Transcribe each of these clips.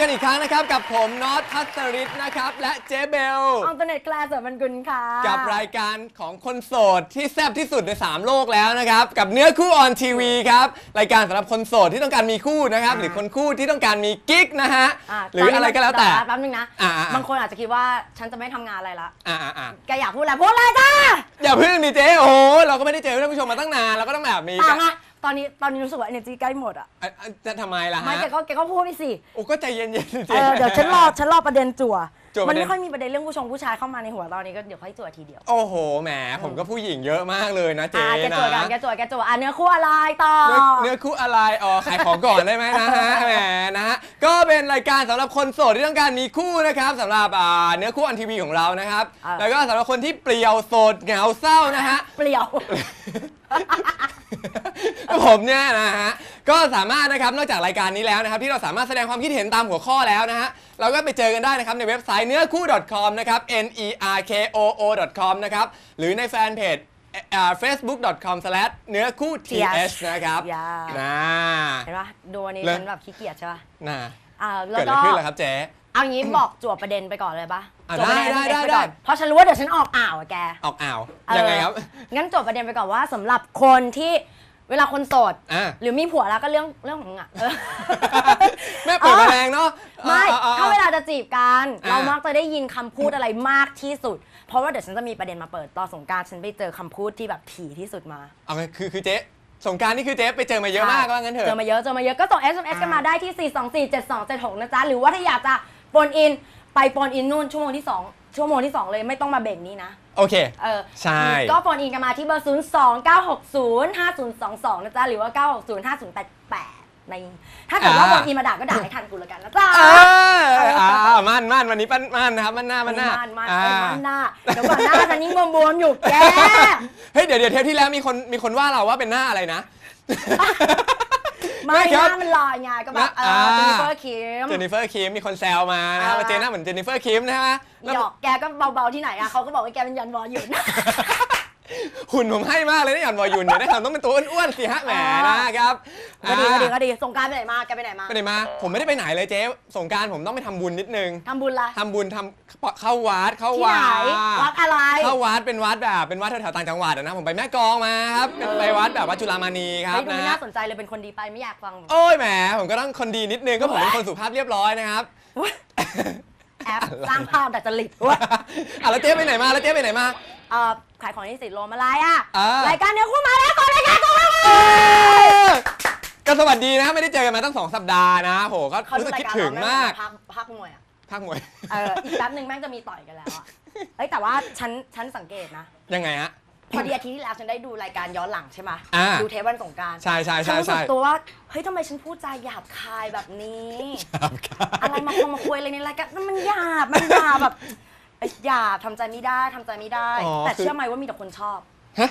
สวัสดีครับกลับมาพบกันอีกครั้งนะครับ กับผมน็อตพัสริศนะครับ และเจ๊เบลอองตเน็ตแกลเสริมบรรกุลค่ะกับรายการของคนโสดที่แซ่บที่สุดใน 3 โลกแล้วนะครับ กับเนื้อคู่ออนทีวีครับ รายการสำหรับคนโสดที่ต้องการมีคู่นะครับ หรือคนคู่ที่ต้องการมีกิ๊กนะฮะะหรืออะไรก็แล้วแต่ แป๊บนึงนะ อ่าๆๆบางคนอาจจะคิดว่าฉันจะไม่ทำงานอะไรละอ่าอ่าแกอยากพูดอะไรพูดเลยจ้าอย่าเพิ่งดิเจ๊โอ้โหเราก็ไม่ได้เจอท่านผู้ชมมาตั้งนานเราก็ต้องแบบมีต่างอะ ตอนนี้ตอนนี้รู้สึกว่า energy ใกล้หมดอะอะอะจะทำไมล่ะไม่ฮะแกก็แกก็พูดไปสิ โอ้ก็ใจเย็นๆสิเอเจ๊อเดี๋ยวฉันรอฉันรอประเด็นจั่วจั่วปมัระนเด็น ไม่ค่อยมีประเด็นเรื่องผู้ชงผู้ชายเข้ามาในหัวตอนนี้ก็เดี๋ยวค่อยจั่วทีเดียวโอ้โห แหม ผมก็ผู้หญิงเยอะมากเลยนะเจ๊อะแกนะจั่วกันแกจั่วแกจั่วอะเนื้อคู่อะไรต่อ เนื้อเนื้อคู่อะไรอ๋อขายของก่อนได้ไหมนะฮะ แหมนะฮะ ก็เป็นรายการสำหรับคนโสดที่ต้องการมีคู่นะครับสำหรับอ่าเนื้อคู่อันทีวีของเรานะครับอ่าแล้วก็สำหรับคนที่เปลี่ยวโสดเหงาเศร้านะฮะ เปลี่ยว ผมเนี่ยนะฮะ ก็สามารถนะครับ นอกจากรายการนี้แล้วนะครับ ที่เราสามารถแสดงความคิดเห็นตามหัวข้อแล้วนะฮะ เราก็ไปเจอกันได้นะครับในเว็บไซต์เนื้อคู่ .com นะครับ n e r k o o .com นะครับ หรือในแฟนเพจอ่า facebook.com เนื้อคู่ th นะครับอย่า นะเห็นปะดูวันนี้เลยฉันแบบขี้เกียจใช่ปะนะอ่าแล้เกิวดอะไรก็ขึ้นล่ะครับเจ๊ เอางี้บอกจั่วประเด็นไปก่อนเลยปะอะจั่วประเด็นได้ให้ได้ไปได้ก่อนเพราะฉันรู้ว่าเดี๋ยวฉันออกอ่าวอะแก ออกอ่าว เออยังไงครับ งั้นจบประเด็นไปก่อนว่าสำหรับคนที่ เวลาคนโสด อ่าหรือมีผัวแล้วก็เรื่องเรื่องของมึงอะเออ แม่เปิดมาแรงเนาะไม่อ่อ่อ่ถ้าเวลาจะจีบกัน อ่า เรามักจะได้ยินคำพูดอะไรมากที่สุด เพราะว่าเดี๋ยวฉันจะมีประเด็นมาเปิดตอนสงกรารฉันไปเจอคำพูดที่แบบถี่ที่สุดมาเอาไงคือคือเจ๊สงกรารนี่คือเจ๊ไปเจอมาเยอะมากว่างั้นเถเจออะมาเยอะเจอมาเยอะก็ส่ง SMS กันมาได้ที่ 4247276 นะจ๊ะ หรือว่าถ้าอยากจะโฟนอินไปโฟนอินนู่นชั่วโมงที่ 2 ชั่วโมงที่ 2 เลยไม่ต้องมาเบรกนี้นะ โอเค เออใช่ ก็โฟนอินกันมาที่เบอร์ 0 2 9 6 0 5 0 2 2 นะจ๊ะ หรือว่า 9 6 0 5 0 8 8 ใน ถ้าเกิดว่าอ่าโฟนอินมาด่าก็ด่าให้ทันกูแล้วกันนะจ๊ะ เอออ่ามั่นมั่นวันนี้ปั้นมั่นนะครับ มั่นหน้า มั่นหน้ามันมันอ่าเอ้ยมันหน้าเดี๋ยวก่อนหน้าฉันยิ่งบวมๆอยู่แก เฮ้ย เดี๋ยวเดี๋ยวเทปที่แล้วมีคนมีคนว่าเราว่าเป็นหน้าอะไรนะ ไม่ไม่หครับน้ามันลอยไงก็แบบเออ่าอเจนนิเฟอร์คิมเจนนิเฟอร์คิมมีคนแซวมานะครับอ่าว่าเจนหน้าเหมือนเจนนิเฟอร์คิมนะฮะแล้วหยอกแกก็เบาๆที่ไหนอะเขาก็บอกว่าแกเป็นยันวออยู่นะ หุ่นผมให้มากเลยนะหย่อนวอยุนเดี๋ยวได้ทำต้องเป็นตัวอ้วนๆสิฮะแหมนะครับก็ดีก็ดีอ่าก็ดีสงกรารไปไหนมาแกไปไหนมา ไปไหนมา ผมไม่ได้ไปไหนเลยเจ๊สงกรารผมต้องไปทำบุญนิดนึงทำบุญละทำบุญทำเข้าวัดเข้าที่วัไหนดวัดอะไร เข้าวัดเป็นวัดแบบเป็นวัดแถวๆต่างจังหวัดอะนะผมไปแม่กลองมาครับไปวัดแบบวัดจุฬามณีครัเฮ้บยดูนะไม่ฮะน่าสนใจเลยเป็นคนดีไปไม่อยากฟัง โอ้ยแหมผมก็ต้องคนดีนิดนึงก็ผมเป็นคนสุภาพเรียบร้อยนะครับ แอปสร้างภาพดัดจริตด้วยอะแล้วเจ๊ไปไหนมาแล้วเจ๊ไปไหนมา เอ่อขายของที่สิทธิ์โลมาอะไรอะอ่ารายการเนี้ยคู่มาแล้วก่อนรายการกูมาก็สวัสดีนะไม่ได้เจอกันมาตั้งสองสัปดาห์นะโหก็เขารู้ดูสึกรายคิดการถึงเรามากพักพักมวยอะภาคมวย เอออีกแป๊บนึงแม่งจะมีต่อยกันแล้วอะเฮ้ยแต่ว่าฉันฉันสังเกตนะ ยังไงฮะ พอดีอาทิตย์ที่แล้วฉันได้ดูรายการย้อนหลังใช่ไหมอ่า ดูเทปวันสงกรารใช่ใช่ฉันใช่รู้สึใช่กตัวว่าเฮ้ยทำไมฉันพูดจาหยาบคายแบบนี้ ครับครับอะไรมาคงมาคุยอะไรในรายการนั่นมันหยาบมันหยาบแบบเอ้ยหยาบทำใจไม่ได้ทำใจไม่ได้อ๋อแต่คือเชื่อไหมว่ามีแต่คนชอบ ฮะ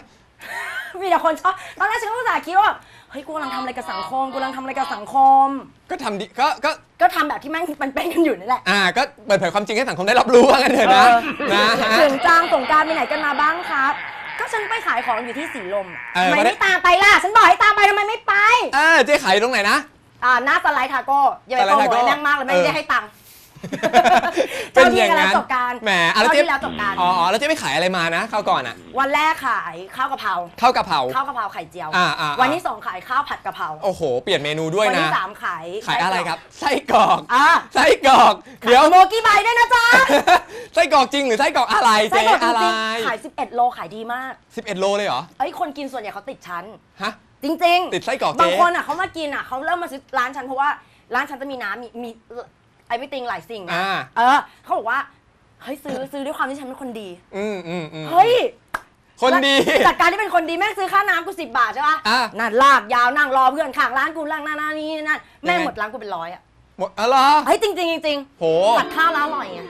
มีแต่คนชอบตอนแรกฉันก็อุตส่าห์คิดว่าแบบเฮ้ยกูกำลังทำอะไรกับสังคมกูกำลังทำอะไรกับสังคม ก็ทำดีก็ก็ ก็ทำแบบที่แม่งมันเป็นกันอยู่นี่แหละ อ่า ก็เปิดเผยความจริงให้สังคมได้รับรู้ว่ากันเถอะนะ เออนะฮะ ถึงจางสงกรารไปไหนกันมาบ้างครับก็ ฉันไปขายของอยู่ที่สีลมเออทำไมวันนี้ไม่ตามไปล่ะ ฉันบอกให้ตามไปทำไมไม่ไปเออเจ๊ขายอยู่ตรงไหนนะ อ่าหน้าสไลด์ทาโก้อย่าไปสไลด์โปรโมททาโก้ให้แม่งมากเลยแม่งเออไม่ได้ให้ตังค์ เป็นเจ้าที่อย่างกันแล้นั้วนจบการแหมอะแล้วเจ้าเจ๊ที่แล้วจบการ อ๋ออ๋อแล้วเจ๊ไปขายอะไรมานะข้าวก่อนอะวันแรกขายข้าวกะเพรา ข้าวกะเพรา ข้าวกะเพราไข่เจียว อ่าอ่าอ่า วันที่สองขายข้าวผัดกะเพราโอ้โห เปลี่ยนเมนูด้วยวันะ ที่สามขายขายอะไรครับ ไส้กรอก อ่าไส้กรอก เดี๋ยว โมกี้ใบด้วยนะจ๊ะไส้กรอกจริงหรือไส้กรอกอะไรไส้เจ๊กรอกจอะไรริงๆขาย 11 โลขายดีมาก 11 โลเลยเหรอ เอ้ยคนกินส่วนใหญ่เขาติดชั้น ฮะ จริงๆติดไส้กรอกเจ๊บางคนอะเขามากินอะเขาเริ่มมาซื้อร้านฉันเพราะว่าร้านฉันจะมีน้ำมีมี ไอวิติงหลายสิ่งนะอ่า เออเขาบอกว่าเฮ้ยซื้อซื้อด้วยความที่ฉันเป็นคนดี อืมอืมอืมเฮ้ย คนดี จากการที่เป็นคนดีแม่งซื้อค่าน้ำกูสิบบาทใช่ปะอะ นั่นลากยาวนั่งรอเพื่อนข้างร้านกูล่างหน้าหน้านี่นั่นแม่งยังไงหมดร้านกูเป็นร้อยอะหมดอะไรอ เฮ้ยจริงจริงจริงโหผัดข้าวแล้วอร่อยไง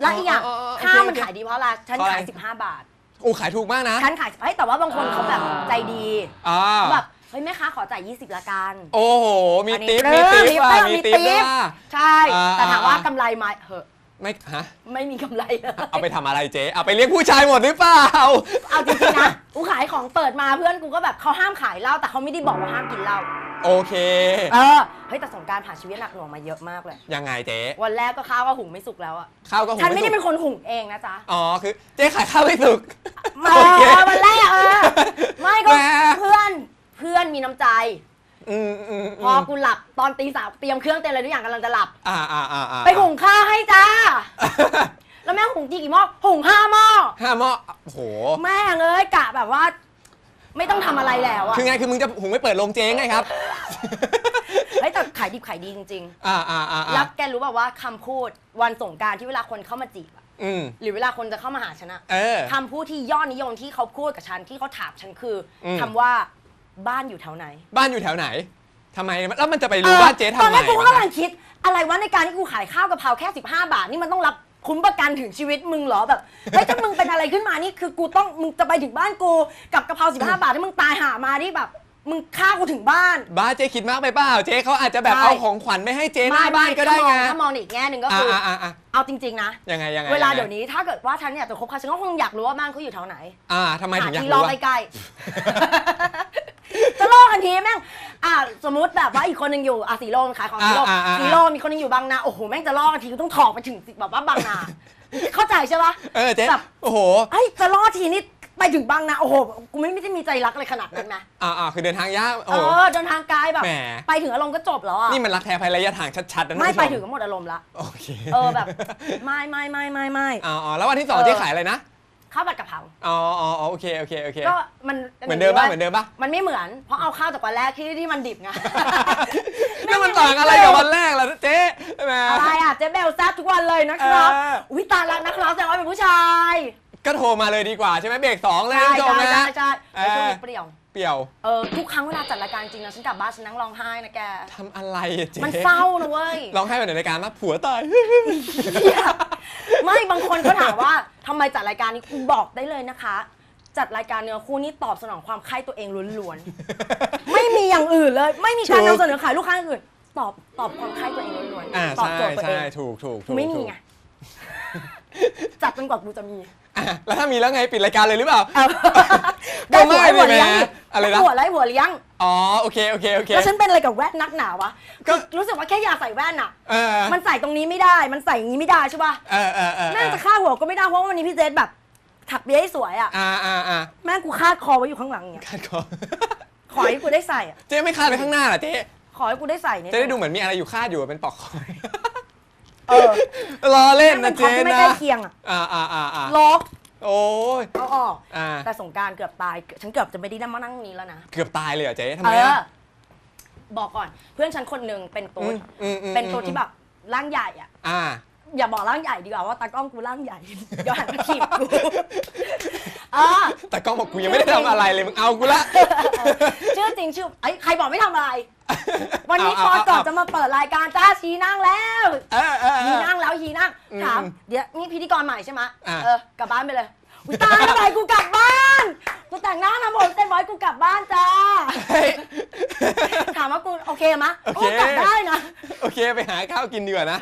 แล้วอีกอย่างอ๋ออ๋ออ๋อข้าวมันโอเคขายดีเพราะอะไรฉันเพราะอะไรขายสิบห้าบาทโอ้ขายถูกมากนะ ฉันขายเฮ้ยแต่ว่าบางคนเขาแบบใจดีอ่า แบบ เฮ้ยแม่ค้าขอจ่าย 20 ละกัน โอ้โห มีอันนี้ติ๊บเอมีอติ๊บมีว่ะติ๊บมีมีติ๊บติ๊ด้วยบว่ะ ใช่ อ่า แต่ถามว่าอ่ากำไรไหมเหอะไม่ฮะ ไม่มีกำไรเลยเอาไปทำอะไรเจ๊เอาไปเลี้ยงผู้ชายหมดหรือเปล่า เอาจริงๆนะกูขายของเปิดมาเพื่อนกูก็แบบเขาห้ามขายเหล้าแต่เขาไม่ได้บอกว่าห้ามกินเหล้าโอเค เออฮ้ยแต่สงกรารผ่านชีวิตหนักหน่วงมาเยอะมากเลย ยังไงเจ๊วันแรกก็ข้าวก็หุงไม่สุกแล้วอะข้าวก็หุงฉันไม่ได้สุกเป็นคนหุงเองนะจ๊ะอ๋อ คือเจ๊ขายข้าวไม่สุก มาโอเควันแรกเออไม่ก็แหม เพื่อนเพื่อนมีน้ำใจ อืมอืมพอกูหลับตอนตีสามเตรียมเครื่องเตรียมอะไรทุกอย่างกำลังจะหลับ อ่าอ่าอ่าอ่าไปหุงข้าวให้จ้า แล้วแม่งหุงทีกี่หม้อหุงห้าหม้อห้าหม้อโอ้โหแม่งเอ้ยกะแบบว่า ไม่ต้องทำอะไรแล้วอะคือไงคือมึงจะหุงไม่เปิดโรงเจ๊ไงครับ เฮ้ยแต่ขายดิบขายดีจริงอ่าอ่าอ่าๆอ่าแล้วแกรู้แบบว่าคำพูดวันสงกรารที่เวลาคนเข้ามาจีบอะอืม หรือเวลาคนจะเข้ามาหาฉันอะเออ คำพูดที่ยอดนิยมที่เขาพูดกับฉันที่เขาถามฉันคืออม คำว่า บ้านอยู่แถวไหนบ้านอยู่แถวไหนทำไมแล้วมันจะไปรู้ว่าเจ๊ทำตอนไมแรกกูก็วะกำลังคิด อะไรวะในการที่กูขายข้าวกะเพราแค่ 15 บาท นี่มันต้องรับคุ้มประกันถึงชีวิตมึงเหรอแบบเฮ้ยถ้ามึงเป็นอะไรขึ้นมานี่คือกูต้องมึงจะไปถึงบ้านกูกับกะเพรา15 บาทที่มึงตายหามาที่แบบ มึงฆ่ากูถึงบ้าน บ้าเจ๊คิดมากไปเปล่าเจ๊เขาอาจจะแบบใช่ เอาของขวัญไม่ให้เจ๊หน้าบ้านก็ได้ถ้ามไงองถ้ามองอีกแง่หนึ่งก็อ่าคือออ่าอ่าอ่า เอาจริง ๆ นะ ยังไงยังไงเวลายังไงเดี๋ยวนี้ถ้าเกิดว่าฉันอยากจะคบใครฉันก็คงอยากรู้ว่าบ้านเขาอยู่แถวไหนอ่าทำไมหาถึงอยากที่รรู้อว่าใกล้ๆ จะล่อกันทีแม่งอ่าสมมติแบบว่าอีกคนหนึ่งอยู่อะสีโลมขายของสีโลมอ่าอ่าอ่า สีโลมมีคนหนึงอยู่บางนาโอ้โหแม่งจะล่อกันทีกูต้องถอกไปถึงแบบว่าบางนา เข้าใจใช่ปะ เออเจ๊แบบ โอ้โหเฮ้ยจะล่อทีนี่ ไปถึงบางนาโอ้โหกูไม่ไม่ได้มีใจรักอะไรขนาดนั้นนะ อ่าอ่าคือเดินทางยากเอโอ้โห อเดินทางไกลแบบ แหม ไปถึงอารมณ์ก็จบแล้วอะนี่มันรักแท้ภายระยะทางชัดๆนะไม่ท่านผู้ชไปถึงก็หมดอารมณ์ละโอเคเออแบบไม่ไม่ไม่ไม่ไม่ อ๋ออ๋อแล้ววันที่สองเออ เจ๊ขายอะไรนะข้าวผัดกะเพราอ๋ออ๋ออ๋อโอเคโอเคโอเคก็มันเหมือนเดิมป่ะเหมือนเดิมป่ะมันไม่เหมือน เพราะเอาข้าวจากวันแรกที่ที่มันดิบไง แล้วมันต่างอะไรกับวันแรกล่ะเจ๊ใช่ไหม อะไรอะเจ๊เบลแซ่บทุกวันเลยนะครับเอออุ้ยตายแล้วนะครับแสดงว่าเป็นผู้ชาย ก็โทรมาเลยดีกว่าใช่ไหมเบรกสองเลยใช่ท่านผู้ชมใช่นะใช่ใช่เอไอ้อช่วงนี้เปรี้ยว เปรี้ยวเออทุกครั้งเวลาจัดรายการจริงนะฉันกลับบ้านฉันนั่งร้องไห้นะแก ทำอะไรอะเจ๊มันเศร้านะเว้ย ร้องไห้แบบในรายการมาผัวตาย ไม่บางคนก็ถามว่าทำไมจัดรายการนี้กูบอกได้เลยนะคะ จัดรายการเนื้อคู่นี่ตอบสนองความใคร่ตัวเองล้วนๆ ไม่มีอย่างอื่นเลย ไม่มีการถูก นำเสนอขายลูกค้าอย่างอื่น ตอบตอบความใคร่ตัวเองล้วนอ่าๆตอบใช่โจทย์ตัวเอใช่งถูกถูกกูถูกไม่มีถูกไงจัดจนกว่ากูจะมี อะแล้วถ้ามีแล้วไงปิดรายการเลยหรือเปล่าเออก็ได้ไม่ผัวให้ผัวเลี้ยงดิดิอะไรนะได้ผัวแล้วให้ผัวเลี้ยงอ๋อโอเคโอเคโอเค แล้วฉันเป็นอะไรกับแว่นนักหนาวะก็รู้สึกว่าแค่อยากใส่แว่นอะเออมันใส่ตรงนี้ไม่ได้ มันใส่อย่างนี้ไม่ได้ใช่ป่ะเออเออเออแม่งจะคาดหัวก็ไม่ได้เพราะว่าวันนี้พี่เจษแบบ ถักเบี้ยให้สวยอะอ่าอ่าอ่าแม่งกูคาดคอไว้อยู่ข้างหลังเนี่ยคาดคอ ขอให้กูได้ใส่อะเจ๊ไม่คาดไปข้างหน้าเหรอเจ๊ขอให้กูได้ใส่เนี่ยจะได้ดูเหมือนมีอะไรอยู่คาดอยู่เป็นปลอกคอเออ รอเล่นมันะนท็อปเจ๊ที่ไม่นะใกล้เคียงอะอ่าอ่าอ่าอ่าลบโอ้ยเอาออกอ่าแต่สงกรารเกือบตาย ฉันเกือบจะไม่ได้นั่งมานั่งนี้แล้วนะ เกือบตายเลยเหรอเจ๊ทำเอไมอะอบอกก่อน เพื่อนฉันคนหนึ่งเป็นตัวอืมอืมอืมเป็นตัวที่แบบร่างใหญ่อะอ่าอย่าบอกร่างใหญ่ดีกว่าว่าตากล้องกูร่างใหญ่เดี๋ยวหันมาถีบกูเออแต่กล้องบอกกูยังไม่ได้ทำอะไรเลยมึงเอากูละชื่อจริงชื่อไอ้ยใครบอกไม่ทำอะไร วันนี้เอาก่อนเอาก่อนเอาจะมาเปิดรายการจ้าชีนั่งแล้วเออเออเอฮีอ นั่งแล้วฮีนั่งอืมถามเดี๋ยวนี่พิธีกรใหม่ใช่ไหมอะ เออกลับบ้านไปเลยอุ๊ยตายแล้วไปกูกลับบ้านกูแต่งหน้าทำผมเต้นบอยกูกลับบ้านจ้า เฮ้ย ถามว่ากูโอเคมะโอเคกลับได้นะ โอเคไปหาข้าวกินดีกว่านะ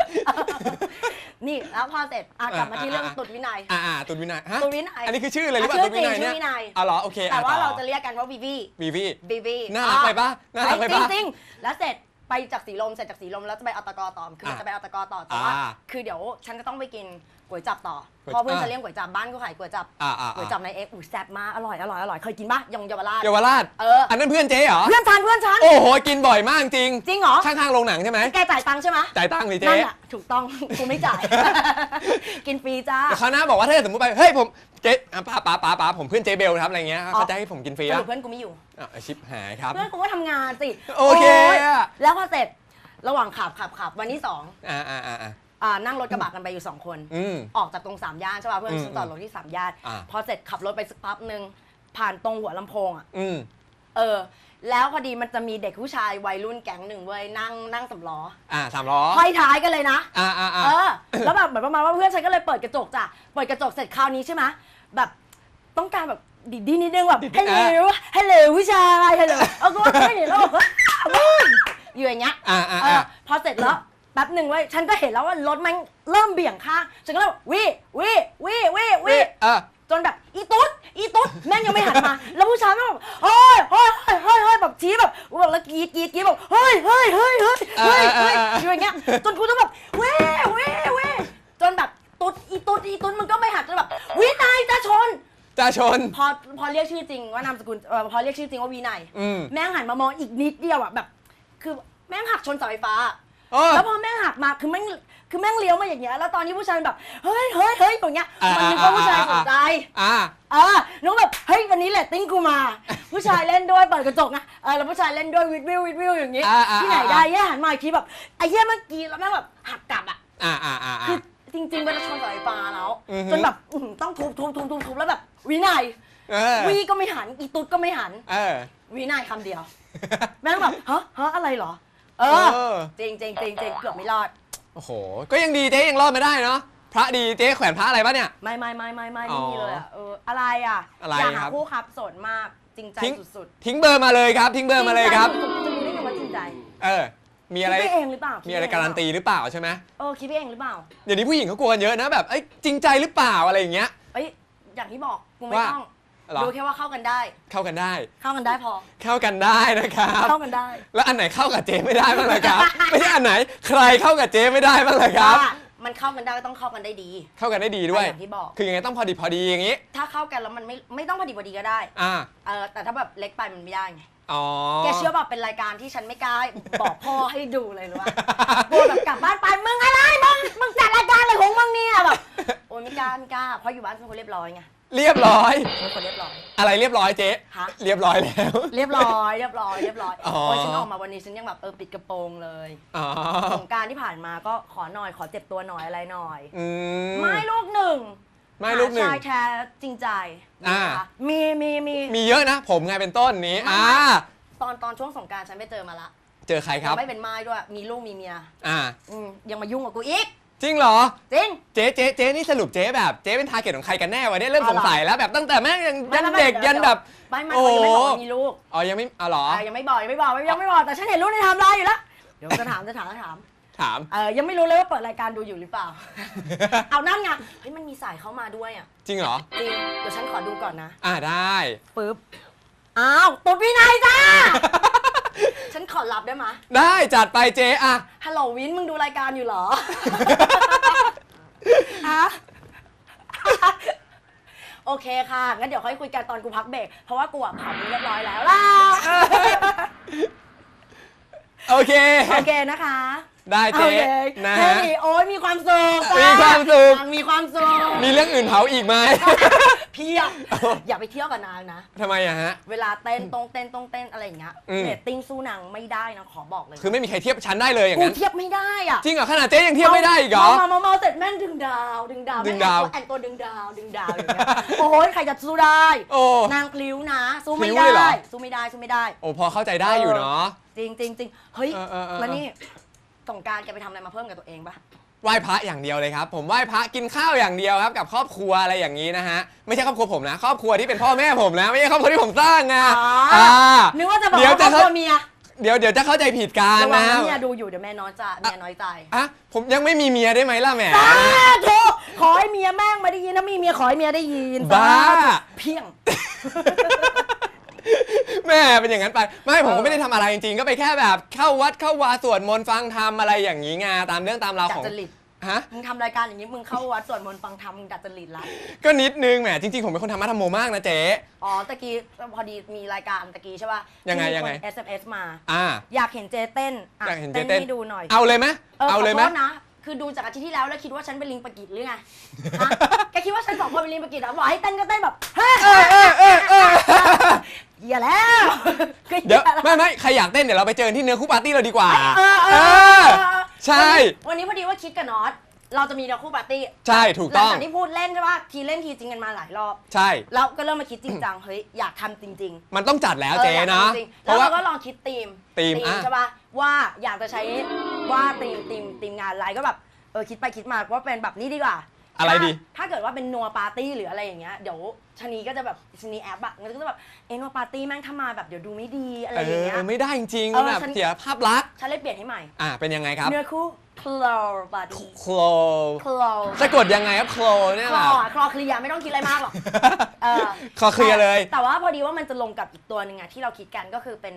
นี่แล้วพอเสร็จอะกลับมาที่เรื่องอะอะตุดวินัย อ่าอ่าตุนวินัยฮะตุลวินัยอันนี้คือชื่ออะไรหรือเปล่าอะตุนวินัยชื่อจริงเนี่ยชื่อวินัย อ๋อเหรอโอเคแต่อะว่าต่อเราจะเรียกกันว่าบีบีบีบี้บีบีน่ารักไปปะน่ารักไปปะ จริงๆแล้วเสร็จไปจากสีลมเสร็จจากสีลมแล้วจะไปอัตตกต่อคือมันอะจะไปอัตตกต่อแต่ว่าอ่าคือเดี๋ยวฉันก็ต้องไปกิน ก๋วยจับต่อก๋วยเพราะเพื่อนอ่าจะเลี้ยงก๋วยจับบ้านก็ขายก๋วยจับอ่าอ่าก๋วยจับในเอ็กซ์อุ้ยแซ่บมากอร่อยอร่อยอร่อยเคยกินปะยงเยาวราชเยาวราชเอออันนั้นเพื่อนเจ๊เหรอเพื่อนฉันเพื่อนฉันโอ้โหกินบ่อยมากจริงจริงเหรอข้างๆโรงหนังใช่ไหมแกจ่ายตังค์ใช่ไหมจ่ายตังค์สิเจ๊นั่นแหละถูกต้องกูไม่จ่ายกินฟรีจ้าแต่คราวหน้าบอกว่าถ้าเกิดสมมติไปเฮ้ยผมเจ๊อะป้าป้าป้าป้าผมเพื่อนเจ๊เบลครับอะไรเงี้ยอ๋อเขาจะให้ผมกินฟรีสอะรุปเพื่อนกูไม่อยู่อะชิปหายครับเพื่อนกูก็ทำงานสิโอเคยอะแล้วพอเสร็จระหว่างขับขับขับวันที่สองอ่าอ่าอ่า อ่าอ่านั่งรถกระบะกันไปอยู่สองคน อืม ออกจากตรงสามย่านใช่ป่ะเพื่อนอืมฉันจอดรถที่สามย่านอ่า พอเสร็จขับรถไปสักพักหนึ่งผ่านตรงหัวลำโพงอะ อืม เออ แล้วพอดีมันจะมีเด็กผู้ชายวัยรุ่นแก๊งหนึ่งเว้ยนั่งนั่งสำล้ออ่าสามล้อห้อยท้ายกันเลยนะ อ่าอ่าอ่า เออ แล้วแบบเหมือนประมาณว่าเพื่อนฉันก็เลยเปิดกระจกจ้ะ เปิดกระจกเสร็จคราวนี้ใช่ไหมแบบต้องการแบบดีดีนิดนึงแบบฮัลโหลฮัลโหลผู้ชายฮัลโหลเอาก็ว่าไม่เห็นแล้วบอกว่าอยู่อย่างเงี้ย อ่าอ่าเออ่า อพอเสร็จแล้วแป๊บหนึ่งเว้ยฉันก็เห็นแล้วว่ารถมันเริ่มเบี่ยงข้างฉันก็เลยวิวิวิวิวิเออ จนแบบอีตุ๊ดอีตุ๊ดแม่งยังไม่หันมา แล้วผู้ชายแม่งแบบเฮ้ยเฮ้ยเฮ้ยเฮ้ยเฮ้ยแบบชี้แบบแบบแล้วกรีดกรีดกรีดแบบเฮ้ยเฮ้ยเฮ้ยเฮ้ยเฮ้ยเฮ้ยเออเออเอออยู่อย่างเงี้ยจนกูต้องแบบเว้เว้เว้จนแบบตุ๊ดอีตุ๊ดอีตุ๊ดมันก็ไม่หักจนแบบวินัยจะชน จะชน พอพอเรียกชื่อจริงว่านามสกุลเออพอเรียกชื่อจริงว่าวินัยอืม แม่งหันมามองอีกนิดเดียวอะแบบ คือแม่งหักชนเสาไฟฟ้า เออแล้วพอแม่งหักมาคือแม่งคือแม่งเลี้ยวมาอย่างเงี้ยแล้วตอนนี้ผู้ชายแบบเฮ้ยเฮ้ยเฮ้ยอย่างเงี้ยอ่ามันนึกว่าผู้ชายอ่าสนใจอ่า เออนึกว่าแบบเฮ้ยวันนี้เลตติ้งกูมา ผู้ชายเล่นด้วยเปิดกระจกนะเออแล้วผู้ชายเล่นด้วยวิดวิววิดวิวอย่างงี้อ่าอ่า ที่ไหนอ่าได้แย่หันมาอีกทีแบบไอ้เหี้ยเมื่อกี้แล้วแม่งแบบหักกลับอะ อ่าอ่าอ่าคือจริงๆเวลาชนเสาไฟฟ้าแล้วอือฮึ จนแบบอื้อหือต้องทุบทุบทุบทุบทุบแล้วแบบวินัยเออวีก็ไม่หันอีตุ๊ดก็ไม่หัน เออ วินัยคำเดียว แม่งแบบฮะฮะอะไรเหรอ เอเอออ จริงจริงจริงจริงเกือบไม่รอด โอ้โห ก็ยังดีเจ๊ยังรอดมาได้เนาะ พระดีเจ๊แขวนพระอะไรปะเนี่ย ไม่ไม่ไม่ไม่ไม่อ๋อไม่มีเลยอะเอออะไรอะอะไรอยากคหารับคู่ครับโสดมากจริงใจทิ้ง สุดทิ้งเบอร์มาเลยครับ ทิ้งๆเบอร์มาเลยครับ จงใจสุดๆจะรู้ได้ไงว่าจริงใจเออ มีอะไร คิดไปเองหรือเปล่ามีมีอะไรการันตีหรือเปล่าใช่ไหมเออคิดไปเองหรือเปล่าเดี๋ยวนี้ผู้หญิงเขากลัวกันเยอะนะแบบ เอ้ยจริงใจหรือเปล่าอะไรอย่างเงี้ย เอ้ยอย่างที่บอกกูไม่ว่า ต้อง เหรอดูแค่ว่าเข้ากันได้ เข้ากันได้ เข้ากันได้พอ เข้ากันได้นะครับ เข้ากันได้ แล้วอันไหนเข้ากับเจ๊ไม่ได้บ้างล่ะครับ ไม่ใช่อันไหนใครเข้ากับเจ๊ไม่ได้บ้างล่ะครับ ว่ามันเข้ากันได้ก็ต้องเข้ากันได้ดี เข้ากันได้ดีด้วย อย่างที่บอก คือยังไงต้องพอดีพอดีอย่างงี้ ถ้าเข้ากันแล้วมันไม่ไม่ต้องพอดีพอดีก็ได้ อ่า เออแต่ถ้าแบบเล็กไปมันไม่ได้ไง อ๋อ แกเชื่อป่ะเป็นรายการที่ฉันไม่กล้าบอกพ่อให้ดูเลยหรือว่ากลัวแบบกลับบ้านไปมึงอะไรมึงมึงจัดรายการอะไรของมึงเนี่ยแบบโอ้ยไม่กล้าไม่กล้าเพราะอยู่บ้านเป็นคนเรียบร้อยไง เรียบร้อย เป็นคนเรียบร้อย อะไรเรียบร้อยเจ๊ฮะ เรียบร้อยแล้ว เรียบร้อย เรียบร้อย เรียบร้อย อ๋อ โอ้ยฉันออกมาวันนี้ฉันยังแบบเออปิดกระโปรงเลย อ๋อสงกรารที่ผ่านมาก็ขอหน่อย ขอเจ็บตัวหน่อยอะไรหน่อย อืม ไม่ลูกหนึ่งไม่ลูกหนึ่งาชายแท้จริงใจอ่า นะคะมีมีมีมีเยอะนะ ผมไงเป็นต้นนี้ไม่อ่าตอนตอนช่วงสงกรารฉันไปเจอมาละเจอใครคยัรับงไม่เป็นไม้ด้วย มีลูกมีเมียอ่า อืมยังมายุ่งกับกูอีก จริงเหรอ จริง เจ๊เจ๊เจ๊นี่สรุปเจ๊แบบเจ๊เป็นทาร์เก็ตของใครกันแน่วะเนี่ยเริ่มเอาสเหรองสัยแล้วแบบตั้งแต่แม่งยังไม่ยันไม่เด็กเดี๋ยวยันแบบไม่ไม่โอ้เขายังไม่บอกโหว่ามีลูกอ๋อยังไม่อ๋อเหรออ่ายังไม่บอกยังไม่บอกยังไม่บอกแต่ฉันเห็นลูกในไทม์ไลน์อยู่แล้วเดี๋ยวจะถามจะถามจะถามถามเออยังไม่รู้เลยว่าเปิดรายการดูอยู่หรือเปล่า เอานั่นไงเฮ้ยมันมีสายเข้ามาด้วยอะจริงเหรอจริงเดี๋ยวฉันขอดูก่อนนะ อ่าได้ปึ๊บอ้าวตุ๊ดวินัยจ้า ฉันขอรับได้ไหมยได้จัดไปเจ๊อะ ฮัลโหลวินมึงดูรายการอยู่เหรอ ฮะโอเคค่ะ งั้นเดี๋ยวค่อยคุยกันตอนกูพักเบรก เพราะว่ากูอะเผามึงเรียบร้อยแล้วล่ะโอเค โอเคนะคะ ได้เจ๊โอเคนะเฮ้ฮะยโอ้ยมีความสุขมีความสุขนางมีความสุข มีเรื่องอื่นเผาอีกไหมเพียบอย่าไปเที่ยวกับนางนะ ทำไมอะฮะ เวลาเต้นตรงเต้นตรงเต้นอะไรอย่างเงี้ยอืม เรตติ้งสู้นางไม่ได้นะขอบอกเลยคือไม่มีใครเทียบชั้นได้เลยอย่างกูนั้น เทียบไม่ได้อะจริงเหรอขนาดเจ๊ยังเทียบไม่ได้อีกเหรอเมาเมาเมาเสร็จแม่งดึงดาว ดึงดาวดึงดาว แม่แอนตัวดึงดาวดึงดาวอย่างเงี้ยโอ้ยใครจะสู้ได้ โอ้ นางพลิ้วนะสู้พไม่ลิ้วเลยเหรได้อสู้ไม่ได้สู้ไม่ได้ โอ้พอเข้าใจได้อยู่เนาะ จริงจริงจริงเฮ้ยเออเออเออ แล้วนี่สงกรารแกไปทำอะไรมาเพิ่มกับตัวเองปะ ไหว้พระอย่างเดียวเลยครับ ผมไหว้พระกินข้าวอย่างเดียวครับ กับครอบครัวอะไรอย่างนี้นะฮะไม่ใช่ครอบครัวผมนะ ครอบครัวที่เป็นพ่อแม่ผมนะ ไม่ใช่ครอบครัวที่ผมสร้างไงอ๋ออ่านึกว่าจะบอกเดี๋ยวว่าครจะอบคเข้ารัวเมียเดี๋ยวเดี๋ยวจะเข้าใจผิดกันระวังนะนะเมียดูอยู่เดี๋ยวแม่น้อยใจเมียน้อยใจอะผมยังไม่มีเมียได้ไหมล่ะแหม สาธุขอให้เมียแม่งไม่ได้ยินถ้ามีเมียขอให้เมียได้ยินบ้า สธุเพียง แม่เป็นอย่างนั้นไปไม่ผมเอก็อไม่ได้ทำอะไรจริงๆ ก็ไปแค่แบบเข้าวัดเข้าวาสวดมนต์ฟังธรรมอะไรอย่างนี้ไงตามเรื่องตามราวดัขดองจริต ฮะ มึงทำรายการอย่างนี้ มึงเข้าวัดสวดมนต์ฟังธรรมมึงดัดจริตละก็นิดนึงแหมจริงๆ ผมเป็นคนธรรมะธรรมโมมากนะเจ๊ อ๋อตะกี้พอดีมีรายการตะกี้ใช่ป่ะยังไงที่มียังไงคน SMS มา อ่า อยากเห็นเจเต้นอะอยากเห็นเจ๊เต้นเต้น ให้ดูหน่อยเอาเลยไหมเออเอาขอเลยไหมโทษนะ คือดูจากอาทิตย์ที่แล้วแล้วคิดว่าฉันเป็นลิงปะกิดหรือไงฮะ แกคิดว่าฉันสองคนเป็นลิงปะกิดเหรอบอกให้เต้นก็เต้นแบบเฮ้ยเออเออเออเออ เหี้ยแล้วก็เดี๋ยวหี้แล้วไม่ไม่ใครอยากเต้นเดี๋ยวเราไปเจอที่เนื้อคู่ปาร์ตี้เราดีกว่า เออเอเอออใช่ วันนี้วันนี้พอดีว่าคิดกับนอตเราจะมีเนื้อคู่ปาร์ตี้ใช่ถูกต้องหลัจากที่พูดเล่นใช่ป่ะทีเล่นทีจริงกันมาหลายรอบ ใช่แล้วก็เริ่มมาคิดจริงจัง เฮ้ย อยากทำจริงๆมันต้องจัดแล้วเจ๊อออยากนะทำจริงๆเพแล้วราะว่า เราก็ลองคิดธีมธีมอะ ใช่ป่ะ ว่าอยากจะใช้ว่าธีมธีมธีมงานอะไรก็แบบ เออคิดไปคิดมาว่าเป็นแบบนี้ดีกว่าอะไรดี ถ้าถ้าเกิดว่าเป็นนัวปาร์ตี้หรืออะไรอย่างเงี้ย เดี๋ยว ชะนีก็จะแบบชะนีแอปอะมันก็จะแบบเอ็นัวปาร์ตี้แม่งถ้ามาแบบเดี๋ยวดูไม่ดีอะไรเออย่างเงี้ย อไม่ได้จริงเออๆแบบฉัน เสียภาพลักษณ์ฉันเลยเปลี่ยนให้ใหม่ อ่าเป็นยังไงครับเนื้อคู่คลอปาร์ตี้โคลคลอสะกดยังไงครับโคลเนี่ยคแหลละอคลอเคลียร์ไม่ต้องคิดอะไรมากหรอก เออคอเคลียร์เลย แต่แต่ว่าพอดีว่ามันจะลงกับอีกตัวหนึ่งอะที่เราคิดกันก็คือเป็น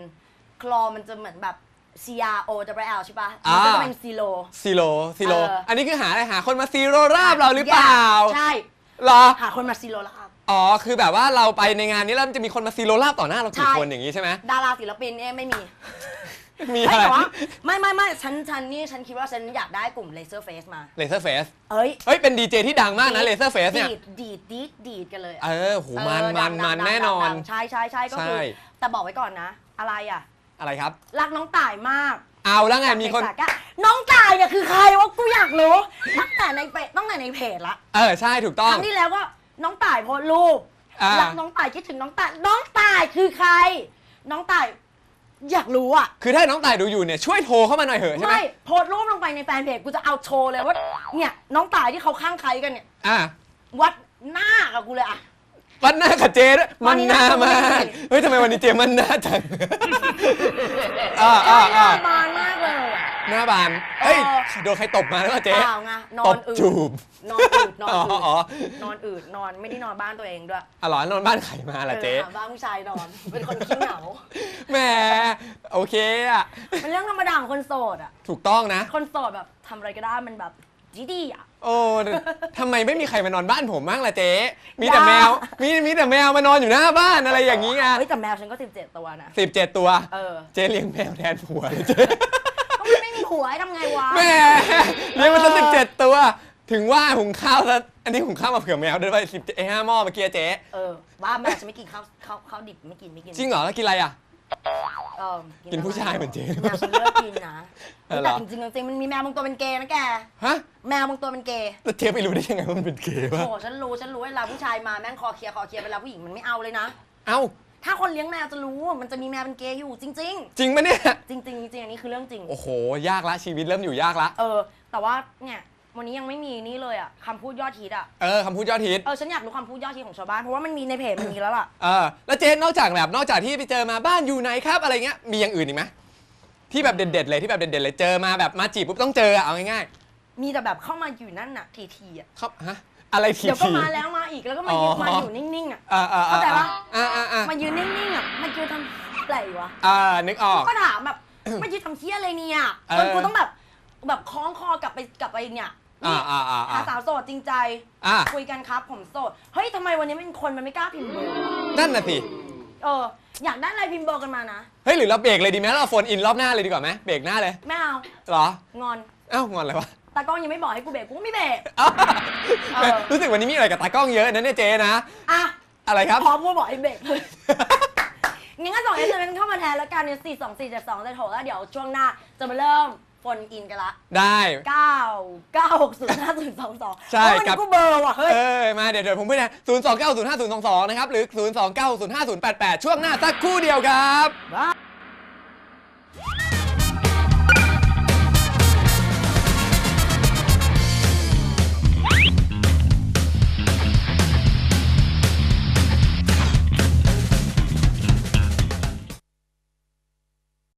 คลอมันจะเหมือนแบบ C R O W L ใช่ปะอ่ามันก็จะเป็นซีโล ซีโรซีโรเอออั อันนี้คือหาอะไรหาคนมาซีโรราบเราหรือเปล่าใช่ เหรอ หาคนมาซีโรราบ อ๋อ คือแบบว่าเราไปในงานนี้แล้วมันจะมีคนมาซีโรราบต่อหน้าเรากี่ใช่ คนอย่างนี้ใช่ไหม ดาราศิลปินเนี่ยไม่มีมีเฮ้อะยไรแต่ว่าไม่ไม่ไม่ฉันฉันนี่ฉันคิดว่าฉันอยากได้กลุ่มเลเซอร์เฟสมา เลเซอร์เฟส เอ้ยเฮ้ย เป็นดีเจที่ดังมากนะเลเซอร์เฟสเนี่ย ดีดดีดดีดดีดกันเลยเออหูมันเออมันดังมันดังแน่นอน ดังใช่ใช่ใช่ก็คือ ใช่ แต่บอกไว้ก่อนนะ อะไรอะ อะไรครับ รักน้องต่ายมากเอาแล้วไงมีคนเด็กสากะน้องต่ายเนี่ยคือใครวะกูอยากรู้ตั้งแต่ในเพจตั้งแต่ในเพจละ เออ ใช่ถูกต้อคงรั้งที่แล้วก็ น้องต่ายโพสต์รูปอ่ารักน้องต่ายคิดถึงน้องต่าย น้องต่ายคือใคร น้องต่าย อยากรู้อะ คือถ้าน้องต่ายดูอยู่เนี่ยช่วยโทรเข้ามาหน่อยเหอะใช่ไหมไม่โพสต์รูปลงไปในแฟนเพจกูจะเอาโชว์เลยว่าเนี่ยน้องต่ายที่เขาข้างใครกันเนี่ย อะวัดหน้ากับกูเลยอะ วันหน้ากับเจด้วยวัมันนนี้หน้าหน้ามากไม่ดีเฮ้ยทำไมวันนี้เจมันหน้าจัง อ่าใช่อ่าหอ่าน้าบานมากเลยอะ หน้าบานเฮ้ยเออโดนใครตบมาหรือเปล่าเจ๊เปล่าไงนอตนบอืดจูบ นอนอืดนอนอ๋ออืดอ๋อนอนอืดนอนไม่ได้นอนบ้านตัวเองด้วยอ๋อเหรอนอนบ้านใครมาล่ะเจ๊ออหาบ้านผู้ชายนอน เป็นคนขี้เหงาแหมโอเคอะเป็นเรื่องธรรมดาของคนโสดอะ ถูกต้องนะ คนโสดแบบทำอะไรก็ได้มันแบบดีดีอะ โอ้ทำไมไม่มีใครมานอนบ้านผมบ้างล่ะเจ๊มีแต่อย่า แมว มีมีแต่แมวมานอนอยู่หน้าบ้านอะไรอย่างนี้ไงเฮ้ยแต่แมวฉันก็สิบเจ็ดตัวนะสิบเจ็ดตัว เออ เจ๊เลี้ยงแมวแทนผัวเลยเจ๊ก็มันไม่มี หัวให้ทำไงวะ แหม่เลี้ยงมาตั้งสิบเจ็ดตัว ถึงว่าหุงข้าวซะอันนี้หุงข้าวมาเผื่อแมวด้วยไปสิบไอ้ห้าหม้อเมื่อกี้เจ๊เออว่าแมวฉันไม่กินข้าวข้าวข้าวดิบไม่กินไม่กินจริงเหรอแล้วกินอะไรอะ เออกินผู้ชายเหมือนเจ๊แมวฉันเลิกกินนะเออเหรแต่อจริงๆจริงๆมันมีแมวบางตัวเป็นเกย์นะแก ฮะแมวบางตัวเป็นเกย์แล้วเจ๊ไปรู้ได้ยังไงว่ามันเป็นเกย์วะโอ้ฉันรู้ฉันรู้เวลาผู้ชายมาแม่งคอเคลียร์คอเคลียร์เวลาผู้หญิงมันไม่เอาเลยนะ เอ้า ถ้าคนเลี้ยงแมวจะรู้ว่ามันจะมีแมวเป็นเกย์อยู่จริง จริงปะเนี่ย ๆ จริงๆจริงๆอันนี้คือเรื่องจริง โอ้โห ยากละชีวิตเริ่มอยู่ยากละ เออ แต่ว่าเนี่ยวันนี้ยังไม่มีนี่เลยอะคำพูดยอดฮิตอะเออคำพูดยอดฮิต เออฉันอยากรู้คำพูดยอดฮิตของชาวบ้านเพราะว่ามันมีในเพจมันมีแล้วล่ะ เออ แล้วเจ๊นอกจากแบบนอกจากที่ไปเจอมาบ้านอยู่ไหนครับอะไรเงี้ย มีอย่างอื่นอีกไหมที่แบบเด็ดๆเลยที่แบบเด็ดๆเลยเจอมาแบบมาจีบปุ๊บต้องเจออะเอาง่ายมีแต่แบบเข้ามาอยู่นั่นน่ะทีทีๆอะๆครับฮะ อะไรทีเดี๋ยวก็ทีมาแล้วมาอีกแล้วก็มายือ๋นอมาอยู่นิ่งๆอะอ่าอ่าเข้าใจปะอ่าอ่าอ่ามายืนนิ่งๆอะมันคือทำอะไรวะอ่านึกออกก็ถามแบบมันยืนทำเที่ยอะไรเนี่ยเออจนกูต้องแบบแบบคล้องคอกลับไปกลับไปเนี่ยอ่านี่อ่าอ่าหาสาวโสดจริงใจอ่าคุยกันครับผมโสด เฮ้ยทำไมวันนี้มันคนมันไม่กล้าพิมพ์เบอร์นั่นน่ะสิเอออยากได้อะไรพิมพ์เบอร์กันมานะ เฮ้ยหรือเราเบรกเลยดีไหมเราโฟนอินรอบหน้าเลยดีกว่าไหมเบรกหน้าเลย ไม่เอา เหรอ งอน เอ้างอนอะไรวะ ตากล้องยังไม่บอกให้กูเบรกกูก็ไม่เบรกเอ้าเออ รู้สึกวันนี้มีอะไรกับตากล้องเยอะนะเนี่ยเจ๊นะ อะอะไรครับ พอพูดบอกให้เบรกเลย งั้นก็ส่งเอสเอ็มเข้ามาแทนแล้วกันเนี่ยสี่สองสี่เจ็ดสองเจ็ดหกแล้วเดี๋ยวช่วงหน้าจะมาเริ่มฟนอินกันละได้เก้าเก้าหกศูนย์ห้าศูนย์สองสองใช่วันครันี้บกูเบอร์ว่ะเฮ้ย เออ มาเดี๋ยวเดี๋ยวผมพูดนะ0 2 9 0 5 0 2 2 นะครับ หรือ 0 2 9 0 5 0 8 8 ช่วงหน้าสักครู่เดียวครับบ้า